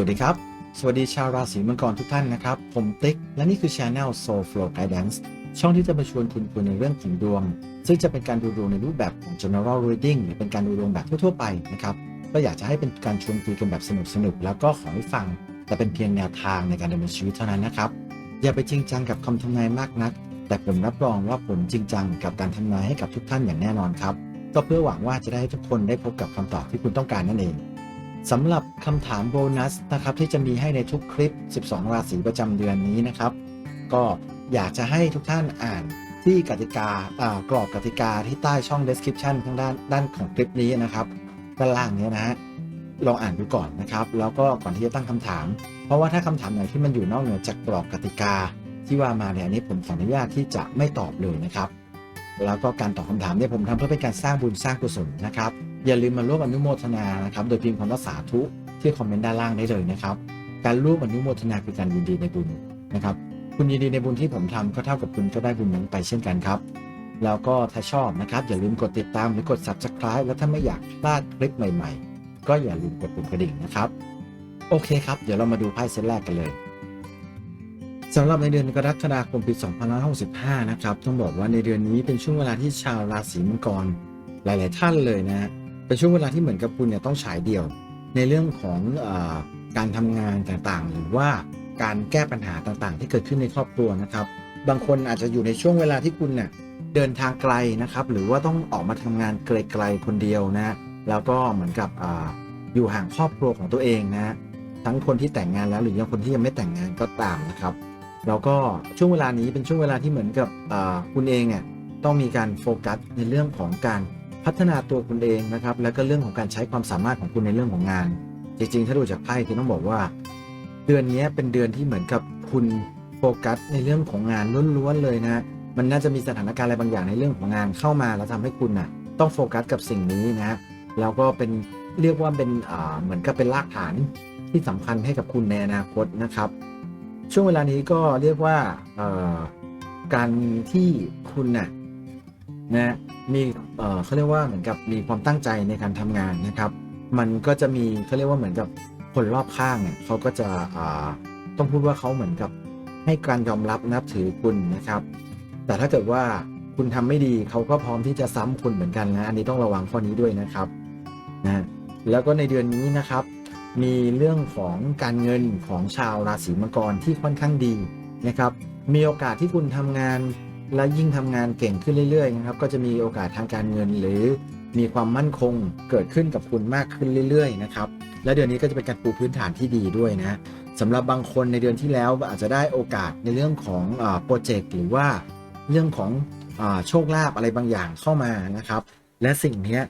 วัสดีครับ สวัสดีชาวราศีมังกรทุกท่านนะครับ ผมติ๊ก และนี่คือ Channel Soul Flow Guidance ช่องที่จะมาชวนคุณคุยในเรื่องของดวง ซึ่งจะเป็นการดูดวงในรูปแบบของ general reading หรือเป็นการดูดวงแบบทั่ว ๆ ไปนะครับ ก็อยากจะให้เป็นการชวนคุยกันแบบสนุกๆ แล้วก็ขอให้ฟัง แต่เป็นเพียงแนวทางในการดำเนินชีวิตเท่านั้นนะครับ อย่าไปจริงจังกับคำทำนายมากนัก แต่ผมรับรองว่าผมจริงจังกับการทำนายให้กับทุกท่านอย่างแน่นอนครับ ก็เพื่อหวังว่าจะได้ให้ทุกคนได้พบกับคำตอบที่คุณต้องการนั่นเอง สำหรับคำถามโบนัสนะครับที่จะมีให้ในทุกคลิป 12 ราศีประจำเดือนนี้นะครับ ก็อยากจะให้ทุกท่านอ่านที่กติกาากรอบกติกาที่ใต้ช่อง description ข้างด้านด้านของคลิปนี้นะครับด้านล่างเนี้ยนะฮะลองอ่านดูก่อนนะครับ แล้วก็ก่อนที่จะตั้งคำถาม เพราะว่าถ้าคำถามไหนที่มันอยู่นอกเหนือจากกรอบกติกา ที่ว่ามาเนี่ยอันนี้ผมขออนุญาตที่จะไม่ตอบเลยนะครับ แล้วก็การตอบคำถามเนี่ยผมทำเพื่อเป็นการสร้างบุญสร้างกุศลนะครับ อย่าลืมมาร่วมอนุโมทนานะครับ โดยพิมพ์คำว่าสาธุที่คอมเมนต์ด้านล่างได้เลยนะครับ การร่วมอนุโมทนาคือการยินดีในบุญนะครับ คุณยินดีในบุญที่ผมทำก็เท่ากับคุณก็ได้บุญนั้นไปเช่นกันครับ แล้วก็ถ้าชอบนะครับ อย่าลืมกดติดตามหรือกด subscribe แล้วถ้าไม่อยากพลาดคลิปใหม่ ๆ ก็อย่าลืมกดปุ่มกระดิ่งนะครับ โอเคครับ เดี๋ยวเรามาดูไพ่เซตแรกกันเลยสำหรับในเดือนกรกฎาคมปี 2565 นะครับ ต้องบอกว่าในเดือนนี้เป็นช่วงเวลาที่ชาวราศีมังกรหลาย ๆ ท่านเลยนะฮะ เป็นช่วงเวลาที่เหมือนกับคุณเนี่ยต้องฉายเดี่ยว ในเรื่องของอการทำงานต่างๆ หรือว่าการแก้ปัญหาต่างๆ ที่เกิดขึ้นในครอบครัวนะครับ บางคนอาจจะอยู่ในช่วงเวลาที่คุณเนี่ยเดินทางไกลนะครับ หรือว่าต้องออกมาทำงานไกลๆคนเดียวนะแล้วก็เหมือนกับออยู่ห่างครอบครัวของตัวเองนะทั้งคนที่แต่งงานแล้วหรือยังคนที่ยังไม่แต่งงานก็ตามนะครับ แล้วก็ช่วงเวลานี้เป็นช่วงเวลาที่เหมือนกับคุณเองเนี่ยต้องมีการโฟกัสในเรื่องของการ พัฒนาตัวคุณเองนะครับ แล้วก็เรื่องของการใช้ความสามารถของคุณในเรื่องของงาน จริงๆ ถ้าดูจากไพ่ที่ต้องบอกว่า เดือนนี้เป็นเดือนที่เหมือนกับคุณโฟกัสในเรื่องของงานล้วนๆเลยนะมันน่าจะมีสถานการณ์อะไรบางอย่างในเรื่องของงานเข้ามาแล้วทำให้คุณน่ะต้องโฟกัสกับสิ่งนี้นะแล้วก็เป็นเรียกว่าเป็นเหมือนกับเป็นรากฐานที่สำคัญให้กับคุณในอนาคตนะครับ ช่วงเวลานี้ก็เรียกว่าการที่คุณน่ะ นะมีเออเขาเรียกว่าเหมือนกับมีความตั้งใจในการทำงานนะครับ มันก็จะมีเขาเรียกว่าเหมือนกับคนรอบข้างเนี่ยเขาก็จะอ่าต้องพูดว่าเขาเหมือนกับให้การยอมรับนับถือคุณนะครับ แต่ถ้าเกิดว่าคุณทำไม่ดีเขาก็พร้อมที่จะซ้ำคุณเหมือนกันนะอันนี้ต้องระวังข้อนี้ด้วยนะครับนะแล้วก็ในเดือนนี้นะครับ มีเรื่องของการเงินของชาวราศีมังกรที่ค่อนข้างดีนะครับ มีโอกาสที่คุณทำงาน และยิ่งทำงานเก่งขึ้นเรื่อยๆนะครับก็จะมีโอกาสทางการเงินหรือมีความมั่นคงเกิดขึ้นกับคุณมากขึ้นเรื่อยๆนะครับและเดือนนี้ก็จะเป็นการปูพื้นฐานที่ดีด้วยนะสำหรับบางคนในเดือนที่แล้วอาจจะได้โอกาสในเรื่องของโปรเจกต์หรือว่าเรื่องของอโชคลาภอะไรบางอย่างเข้ามานะครับ และสิ่งนี้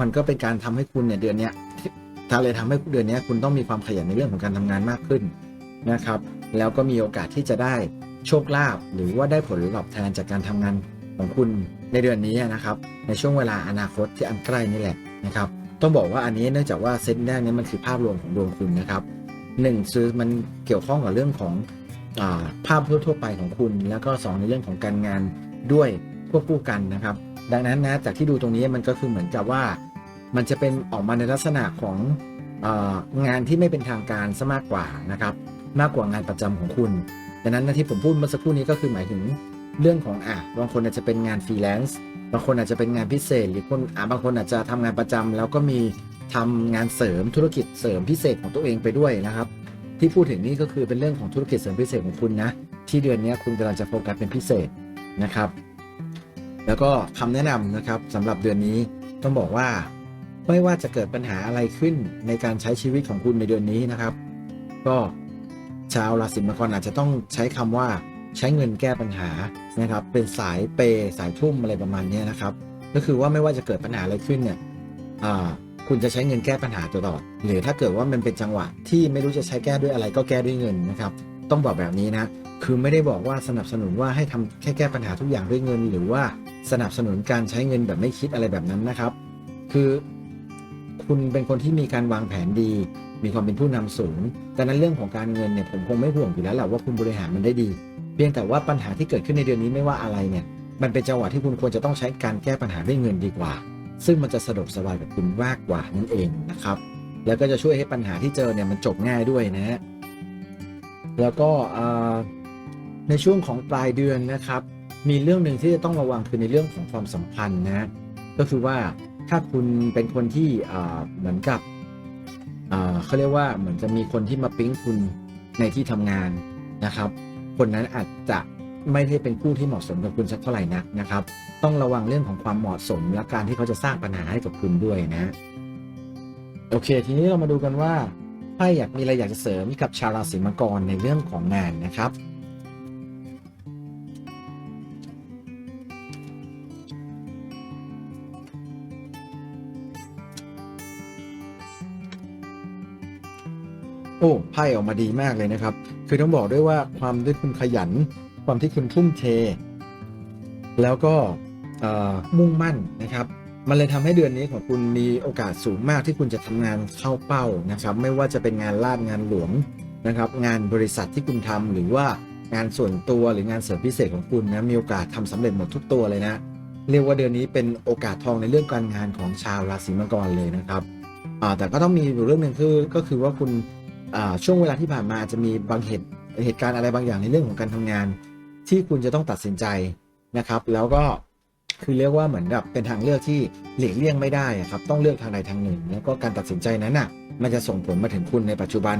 มันก็เป็นการทำให้คุณเนี่ยเดือนนี้ยถ้าเลยทำให้เดือนนี้คุณต้องมีความขยันในเรื่องของการทำงานมากขึ้นนะครับ แล้วก็มีโอกาสที่จะได้ โชคลาภหรือว่าได้ผลตอบแทนจากการทำงานของคุณในเดือนนี้นะครับ ในช่วงเวลาอนาคตที่อันใกล้นี่แหละนะครับ ต้องบอกว่าอันนี้เนื่องจากว่าเซตแรกนี้มันคือภาพรวมของดวงคุณนะครับหนึ่งคือมันเกี่ยวข้องกับเรื่องของอภาพทั่วๆไปของคุณ แล้วก็สองในเรื่องของการงานด้วยควบคู่กันนะครับ ดังนั้นนะจากที่ดูตรงนี้มันก็คือเหมือนกับว่า มันจะเป็นออกมาในลักษณะขององานที่ไม่เป็นทางการซะมากกว่านะครับ มากกว่างานประจำของคุณ ดังนั้นที่ผมพูดเมื่อสักครู่นี้ก็คือหมายถึงเรื่องของอะบางคนอาจจะเป็นงานฟรีแลนซ์บางคนอาจจะเป็นงานพิเศษ หรือคนอะบางคนอาจจะทำงานประจำแล้วก็มีทำงานเสริมธุรกิจเสริมพิเศษของตัวเองไปด้วยนะครับ ที่พูดถึงนี่ก็คือเป็นเรื่องของธุรกิจเสริมพิเศษของคุณนะ ที่เดือนนี้คุณกำลังจะโฟกัสเป็นพิเศษนะครับ แล้วก็คำแนะนำนะครับสำหรับเดือนนี้ต้องบอกว่า ไม่ว่าจะเกิดปัญหาอะไรขึ้นในการใช้ชีวิตของคุณในเดือนนี้นะครับ ก็ ชาวราศีมังกรอาจจะต้องใช้คำว่าใช้เงินแก้ปัญหานะครับ เป็นสายเปย์สายทุ่มอะไรประมาณนี้นะครับ ก็คือว่าไม่ว่าจะเกิดปัญหาอะไรขึ้นเนี่ยคุณจะใช้เงินแก้ปัญหาตลอด หรือถ้าเกิดว่ามันเป็นจังหวะที่ไม่รู้จะใช้แก้ด้วยอะไรก็แก้ด้วยเงินนะครับ ต้องบอกแบบนี้นะคือไม่ได้บอกว่าสนับสนุนว่าให้ทำแค่แก้ปัญหาทุกอย่างด้วยเงิน หรือว่าสนับสนุนการใช้เงินแบบไม่คิดอะไรแบบนั้นนะครับ คือ คุณเป็นคนที่มีการวางแผนดี มีความเป็นผู้นำสูงดังนั้นเรื่องของการเงินเนี่ยผมคงไม่ห่วงอยู่แล้วแหละว่าคุณบริหารมันได้ดี เพียงแต่ว่าปัญหาที่เกิดขึ้นในเดือนนี้ไม่ว่าอะไรเนี่ย มันเป็นจังหวะที่คุณควรจะต้องใช้การแก้ปัญหาด้วยเงินดีกว่า ซึ่งมันจะสะดวกสบายกับคุณมากกว่านั่นเองนะครับ แล้วก็จะช่วยให้ปัญหาที่เจอเนี่ยมันจบง่ายด้วยนะฮะแล้วก็ในช่วงของปลายเดือนนะครับ มีเรื่องหนึ่งที่จะต้องระวังคือในเรื่องของความสัมพันธ์นะก็คือว่าถ้าคุณเป็นคนที่เหมือนกับ เขาเรียกว่าเหมือนจะมีคนที่มาปิ๊งคุณในที่ทำงานนะครับ คนนั้นอาจจะไม่ได้เป็นผู้ที่เหมาะสมกับคุณสักเท่าไหร่นักนะครับ ต้องระวังเรื่องของความเหมาะสม และการที่เขาจะสร้างปัญหาให้กับคุณด้วยนะ โอเค ทีนี้เรามาดูกันว่าไพ่อยากมีอะไรอยากจะเสริมกับชาวราศีมังกรในเรื่องของงานนะครับ อ้ไพ่ออกมาดีมากเลยนะครับ คือต้องบอกด้วยว่าความที่คุณขยัน ความที่คุณทุ่มเท แล้วก็มุ่งมั่นนะครับ มันเลยทำให้เดือนนี้ของคุณมีโอกาสสูงมากที่คุณจะทำงานเข้าเป้านะครับ ไม่ว่าจะเป็นงานลาดงานหลวงนะครับ งานบริษัทที่คุณทำหรือว่างานส่วนตัวหรืองานเสริมพิเศษของคุณนะมีโอกาสทำสำเร็จหมดทุกตัวเลยนะ เรียกว่าเดือนนี้เป็นโอกาสทองในเรื่องการงานของชาวราศีมังกรเลยนะครับแต่ก็ต้องมีอยู่เรื่องหนึ่งคือก็คือว่าคุณ ช่วงเวลาที่ผ่านมาอาจจะมีบางเหตุเหตุการณ์อะไรบางอย่างในเรื่องของการทำงาน ที่คุณจะต้องตัดสินใจนะครับ แล้วก็คือเรียกว่าเหมือนกับเป็นทางเลือกที่หลีกเลี่ยงไม่ได้อะครับต้องเลือกทางใดทางหนึ่ง แล้วก็การตัดสินใจนั้นน่ะมันจะส่งผลมาถึงคุณในปัจจุบัน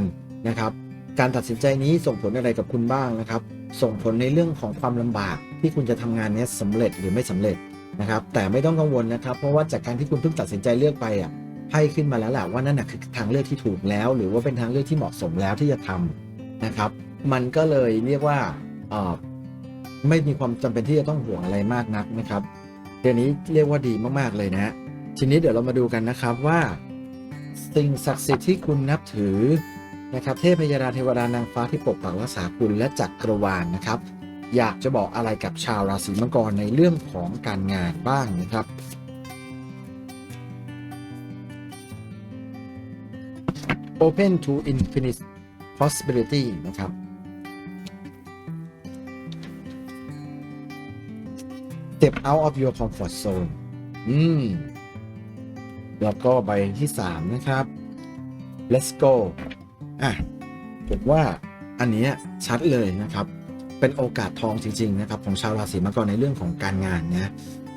นะครับ การตัดสินใจนี้ส่งผลอะไรกับคุณบ้างนะครับ ส่งผลในเรื่องของความลำบากที่คุณจะทำงานนี้ยสำเร็จหรือไม่สำเร็จนะครับ แต่ไม่ต้องกังวลนะครับ เพราะว่าจากการที่คุณเพิ่งตัดสินใจเลือกไปอะ ไพ่ขึ้นมาแล้วแหละว่านั่นนะคือทางเลือกที่ถูกแล้ว หรือว่าเป็นทางเลือกที่เหมาะสมแล้วที่จะทำนะครับ มันก็เลยเรียกว่าไม่มีความจำเป็นที่จะต้องห่วงอะไรมากนักนะครับเดือนนี้เรียกว่าดีมากๆเลยนะฮะทีนี้เดี๋ยวเรามาดูกันนะครับว่าสิ่งศักดิ์สิทธิ์ที่คุณนับถือนะครับ เทพยดาเทวดานางฟ้าที่ปกปักรักษาคุณและจักรวาลนะครับ อยากจะบอกอะไรกับชาวราศีมังกรในเรื่องของการงานบ้างนะครับ Open to infinite possibility นะครับ Step out of your comfort zone อืม แล้วก็ใบที่ 3 นะครับ Let's go อะผมว่าอันนี้ชัดเลยนะครับ เป็นโอกาสทองจริง ๆ นะครับ ของชาวราศีมังกรในเรื่องของการงานนะ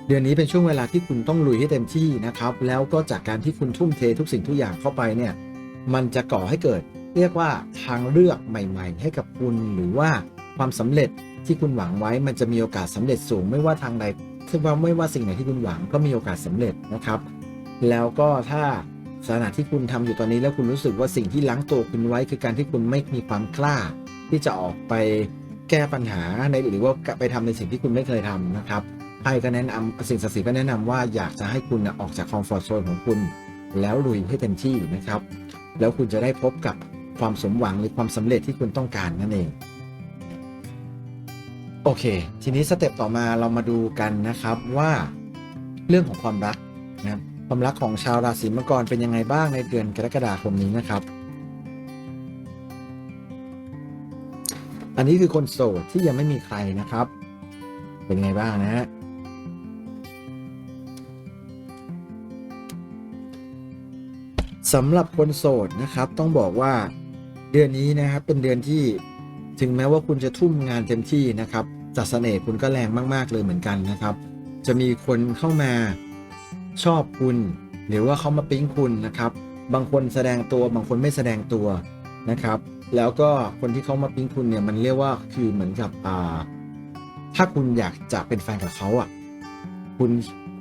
เดือนนี้เป็นช่วงเวลาที่คุณต้องลุยให้เต็มที่นะครับ แล้วก็จากการที่คุณทุ่มเททุกสิ่งทุกอย่างเข้าไปเนี่ย มันจะก่อให้เกิด เรียกว่าทางเลือกใหม่ ๆ ให้กับคุณหรือว่าความสำเร็จที่คุณหวังไว้ มันจะมีโอกาสสำเร็จสูง ไม่ว่าทางใดคือว่าไม่ว่าสิ่งไหนที่คุณหวังก็มีโอกาสสำเร็จนะครับ แล้วก็ถ้าสถานะที่คุณทำอยู่ตอนนี้แล้วคุณรู้สึกว่าสิ่งที่ล้างตัวคุณไว้ คือการที่คุณไม่มีความกล้า ที่จะออกไปแก้ปัญหาในหรือว่าไปทำในสิ่งที่คุณไม่เคยทำนะครับไพ่ก็แนะนำสิ่งศักดิ์สิทธิ์ก็แนะนำว่าอยากจะให้คุณออกจากคอมฟอร์ทโซนของคุณ แล้วลุยให้เต็มที่นะครับ แล้วคุณจะได้พบกับความสมหวังหรือความสำเร็จที่คุณต้องการนั่นเอง โอเค ทีนี้สเต็ปต่อมาเรามาดูกันนะครับว่าเรื่องของความรักนะครับความรักของชาวราศีมังกรเป็นยังไงบ้างในเดือนกรกฎาคมนี้นะครับ อันนี้คือคนโสดที่ยังไม่มีใครนะครับ เป็นยังไงบ้างนะฮะ สำหรับคนโสดนะครับ ต้องบอกว่าเดือนนี้นะครับเป็นเดือนที่ถึงแม้ว่าคุณจะทุ่มงานเต็มที่นะครับจัดเสน่ห์คุณก็แรงมาก ๆ เลยเหมือนกันนะครับ จะมีคนเข้ามาชอบคุณ หรือว่าเขามาปิ๊งคุณนะครับ บางคนแสดงตัวบางคนไม่แสดงตัวนะครับ แล้วก็คนที่เขามาปิ๊งคุณเนี่ยมันเรียกว่าคือเหมือนกับอ่าถ้าคุณอยากจะเป็นแฟนกับเขาอะคุณ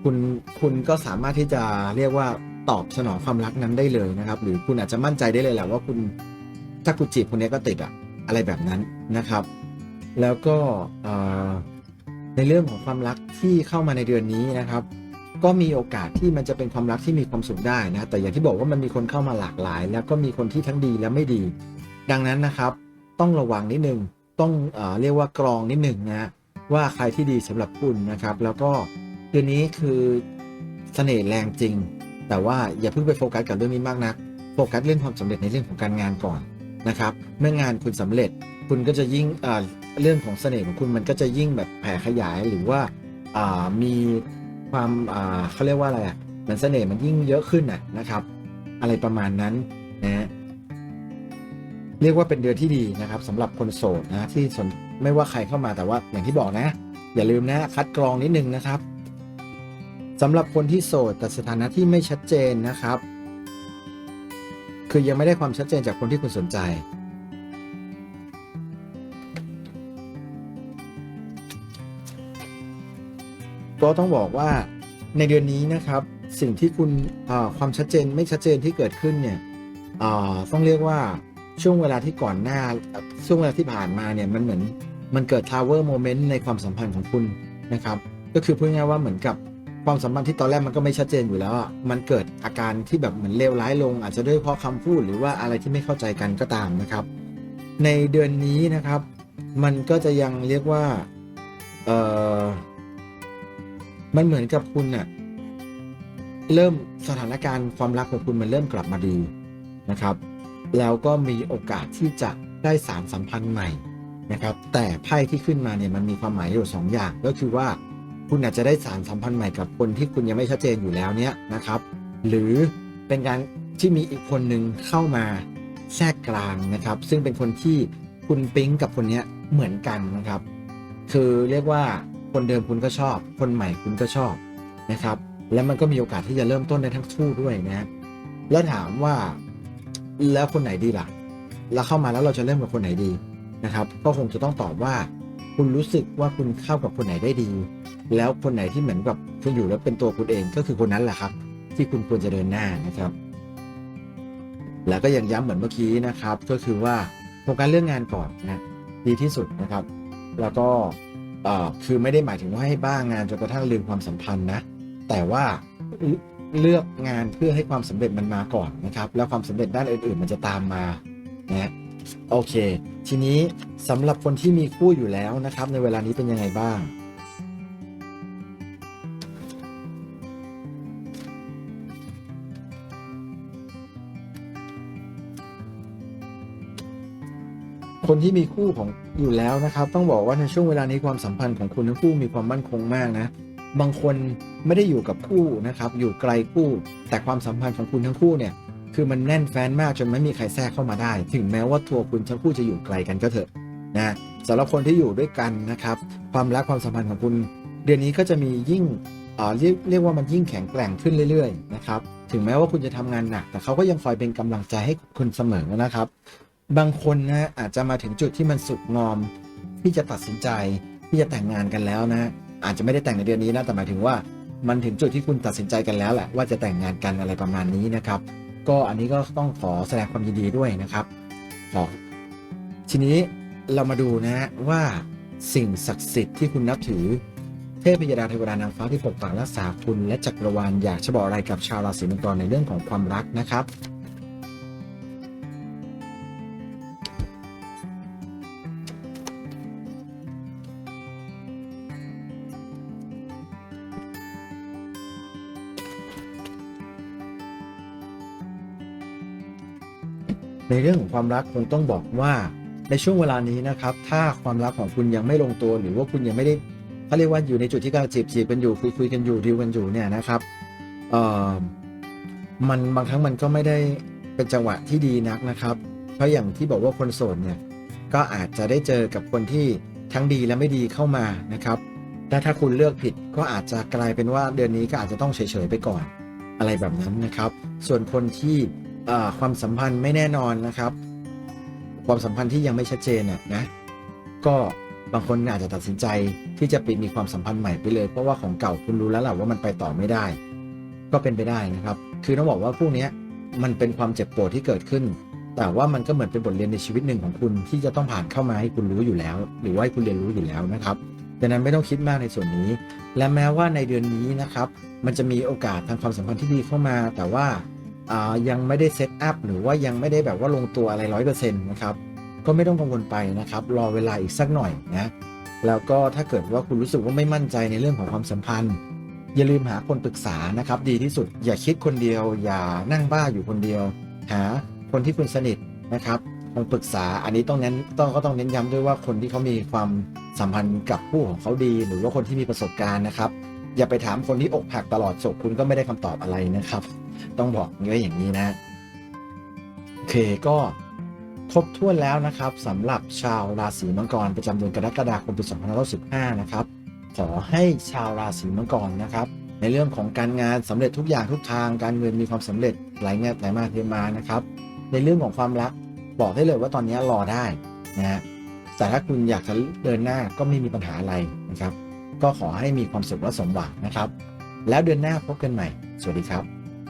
คุณคุณก็สามารถที่จะเรียกว่า ตอบสนองความรักนั้นได้เลยนะครับ หรือคุณอาจจะมั่นใจได้เลยแหละว่าคุณถ้าคุณจีบคนนี้ก็ติดอะอะไรแบบนั้นนะครับ แล้วก็ในเรื่องของความรักที่เข้ามาในเดือนนี้นะครับ ก็มีโอกาสที่มันจะเป็นความรักที่มีความสุขได้นะแต่อย่างที่บอกว่ามันมีคนเข้ามาหลากหลาย แล้วก็มีคนที่ทั้งดีและไม่ดี ดังนั้นนะครับ ต้องระวังนิดนึงต้องเอเรียกว่ากรองนิดนึงนะว่าใครที่ดีสำหรับคุณนะครับ แล้วก็เดือนนี้คือเสน่ห์แรงจริง แต่ว่าอย่าเพิ่งไปโฟกัสกับเรื่องนี้มากนัก โฟกัสเรื่องความสำเร็จในเรื่องของการงานก่อนนะครับเมื่องานคุณสำเร็จคุณก็จะยิ่งเรื่องของเสน่ห์ของคุณมันก็จะยิ่งแบบแผ่ขยายหรือว่ามีความเขาเรียกว่าอะไรอะมือนเสน่ห์มันยิ่งเยอะขึ้นนะนะครับ อะไรประมาณนั้นนะฮะเรียกว่าเป็นเดือนที่ดีนะครับสำหรับคนโสดนะที่สนไม่ว่าใครเข้ามาแต่ว่าอย่างที่บอกนะ อย่าลืมนะคัดกรองนิดนึงนะครับ สำหรับคนที่โสดแต่สถานะที่ไม่ชัดเจนนะครับ คือยังไม่ได้ความชัดเจนจากคนที่คุณสนใจ ก็ต้องบอกว่าในเดือนนี้นะครับ สิ่งที่คุณความชัดเจนไม่ชัดเจนที่เกิดขึ้นเนี่ยต้องเรียกว่าช่วงเวลาที่ก่อนหน้าช่วงเวลาที่ผ่านมาเนี่ยมันเหมือนมันเกิด tower moment ในความสัมพันธ์ของคุณนะครับ ก็คือพูดง่ายว่าเหมือนกับ ความสัมพันธ์ที่ตอนแรกมันก็ไม่ชัดเจนอยู่แล้วอะมันเกิดอาการที่แบบเหมือนเลวร้ายลง อาจจะด้วยเพราะคำพูดหรือว่าอะไรที่ไม่เข้าใจกันก็ตามนะครับ ในเดือนนี้นะครับ มันก็จะยังเรียกว่าเออมันเหมือนกับคุณน่ะเริ่มสถานการณ์ความรักของคุณมันเริ่มกลับมาดีนะครับ แล้วก็มีโอกาสที่จะได้สารสัมพันธ์ใหม่นะครับ แต่ไพ่ที่ขึ้นมาเนี่ยมันมีความหมายอยู่สองอย่างก็คือว่า คุณอาจจะได้สารสัมพันธ์ใหม่กับคนที่คุณยังไม่ชัดเจนอยู่แล้วเนี่ยนะครับ หรือเป็นการที่มีอีกคนหนึ่งเข้ามาแทรกกลางนะครับ ซึ่งเป็นคนที่คุณปิ๊งกับคนนี้เหมือนกันนะครับ คือเรียกว่าคนเดิมคุณก็ชอบ คนใหม่คุณก็ชอบนะครับ แล้วมันก็มีโอกาสที่จะเริ่มต้นได้ทั้งคู่ด้วยนะแล้วถามว่าแล้วคนไหนดีล่ะเราเข้ามาแล้วเราจะเริ่มกับคนไหนดีนะครับ ก็คงจะต้องตอบว่า คุณรู้สึกว่าคุณเข้ากับคนไหนได้ดี แล้วคนไหนที่เหมือนกับคุณอยู่แล้วเป็นตัวคุณเองก็คือคนนั้นแหละครับ ที่คุณควรจะเดินหน้านะครับ แล้วก็ยังย้ำเหมือนเมื่อกี้นะครับ ก็คือว่าโฟกัสเรื่องงานก่อนนะดีที่สุดนะครับ แล้วก็คือไม่ได้หมายถึงว่าให้บ้างงานจนกระทั่งลืมความสัมพันธ์นะ แต่ว่าเลือกงานเพื่อให้ความสำเร็จมันมาก่อนนะครับ แล้วความสำเร็จด้านอื่นๆ มันจะตามมานะโอเค ทีนี้สำหรับคนที่มีคู่อยู่แล้วนะครับ ในเวลานี้เป็นยังไงบ้าง คนที่มีคู่ของอยู่แล้วนะครับ ต้องบอกว่าในช่วงเวลานี้ความสัมพันธ์ของคุณทั้งคู่มีความมั่นคงมากนะ บางคนไม่ได้อยู่กับคู่นะครับ อยู่ไกลคู่ แต่ความสัมพันธ์ของคุณทั้งคู่เนี่ย คือมันแน่นแฟ้นมากจนไม่มีใครแทรกเข้ามาได้ ถึงแม้ว่าตัวคุณทั้งคู่จะอยู่ไกลกันก็เถอะนะสำหรับคนที่อยู่ด้วยกันนะครับ ความรักความสัมพันธ์ของคุณ เดือนนี้ก็จะมียิ่งเอ่อเรียกเรียกว่ามันยิ่งแข็งแกร่งขึ้นเรื่อยๆนะครับ ถึงแม้ว่าคุณจะทำงานหนัก แต่เขาก็ยังคอยเป็นกำลังใจให้คุณเสมอนะครับ บางคนนะอาจจะมาถึงจุดที่มันสุกงอม ที่จะตัดสินใจที่จะแต่งงานกันแล้วนะอาจจะไม่ได้แต่งในเดือนนี้นะแต่หมายถึงว่ามันถึงจุดที่คุณตัดสินใจกันแล้วแหละว่าจะแต่งงานกันอะไรประมาณนี้นะครับ ก็อันนี้ก็ต้องขอแสดงความยินดีด้วยนะครับขอทีนี้เรามาดูนะว่าสิ่งศักดิ์สิทธิ์ที่คุณนับถือ เทพยดาเทวดานางฟ้าที่ปกปักรักษาคุณและจักรวาลอยากจะบอกอะไรกับชาวราศีมังกรในเรื่องของความรักนะครับ ในเรื่องของความรักคงต้องบอกว่าในช่วงเวลานี้นะครับ ถ้าความรักของคุณยังไม่ลงตัว หรือว่าคุณยังไม่ได้เขาเรียกว่าอยู่ในจุดที่กำลังจีบจีบกันอยู่คุยคุยกันอยู่ดีลกันอยู่เนี่ยนะครับเอ่อมันบางครั้งมันก็ไม่ได้เป็นจังหวะที่ดีนักนะครับ เพราะอย่างที่บอกว่าคนโสดเนี่ยก็อาจจะได้เจอกับคนที่ทั้งดีและไม่ดีเข้ามานะครับแต่ถ้าคุณเลือกผิดก็อาจจะกลายเป็นว่าเดือนนี้ก็อาจจะต้องเฉยๆไปก่อนอะไรแบบนั้นนะครับ ส่วนคนที่ ความสัมพันธ์ไม่แน่นอนนะครับ ความสัมพันธ์ที่ยังไม่ชัดเจนน่ะนะก็บางคนอาจจะตัดสินใจที่จะปิดมีความสัมพันธ์ใหม่ไปเลย เพราะว่าของเก่าคุณรู้แล้วแหละว่ามันไปต่อไม่ได้ ก็เป็นไปได้นะครับ คือต้องบอกว่าพวกนี้มันเป็นความเจ็บปวดที่เกิดขึ้น แต่ว่ามันก็เหมือนเป็นบทเรียนในชีวิตหนึ่งของคุณที่จะต้องผ่านเข้ามาให้คุณรู้อยู่แล้ว หรือว่าให้คุณเรียนรู้อยู่แล้วนะครับดังนั้นไม่ต้องคิดมากในส่วนนี้ และแม้ว่าในเดือนนี้นะครับ มันจะมีโอกาสทางความสัมพันธ์ที่ดีเข้ามา แต่ว่า ยังไม่ได้เซตอัพหรือว่ายังไม่ได้แบบว่าลงตัวอะไรร้อยเปอร์เซ็นต์นะครับก็ไม่ต้องกังวลไปนะครับรอเวลาอีกสักหน่อยนะแล้วก็ถ้าเกิดว่าคุณรู้สึกว่าไม่มั่นใจในเรื่องของความสัมพันธ์ อย่าลืมหาคนปรึกษานะครับ ดีที่สุดอย่าคิดคนเดียว อย่านั่งบ้าอยู่คนเดียว หาคนที่คุณสนิทนะครับมาปรึกษาอันนี้ต้องเน้นต้องก็ต้องเน้นย้ำด้วยว่าคนที่เขามีความสัมพันธ์กับผู้ของเขาดี หรือว่าคนที่มีประสบการณ์นะครับ อย่าไปถามคนที่อกหักตลอดจบคุณก็ไม่ได้คำตอบอะไรนะครับ ต้องบอกไว้อย่างนี้นะ โอเคก็ครบถ้วนแล้วนะครับสำหรับชาวราศีมังกรประจำเดือนกรกฎาคมปี2515นะครับ ขอให้ชาวราศีมังกรนะครับ ในเรื่องของการงานสำเร็จทุกอย่างทุกทางการเงินมีความสำเร็จไหลเงินไหลมาเทมานะครับ ในเรื่องของความรักบอกได้เลยว่าตอนนี้รอได้นะฮะแต่ถ้าคุณอยากจะเดินหน้าก็ไม่มีปัญหาอะไรนะครับ ก็ขอให้มีความสุขและสมหวังนะครับ แล้วเดือนหน้าพบกันใหม่ สวัสดีครับ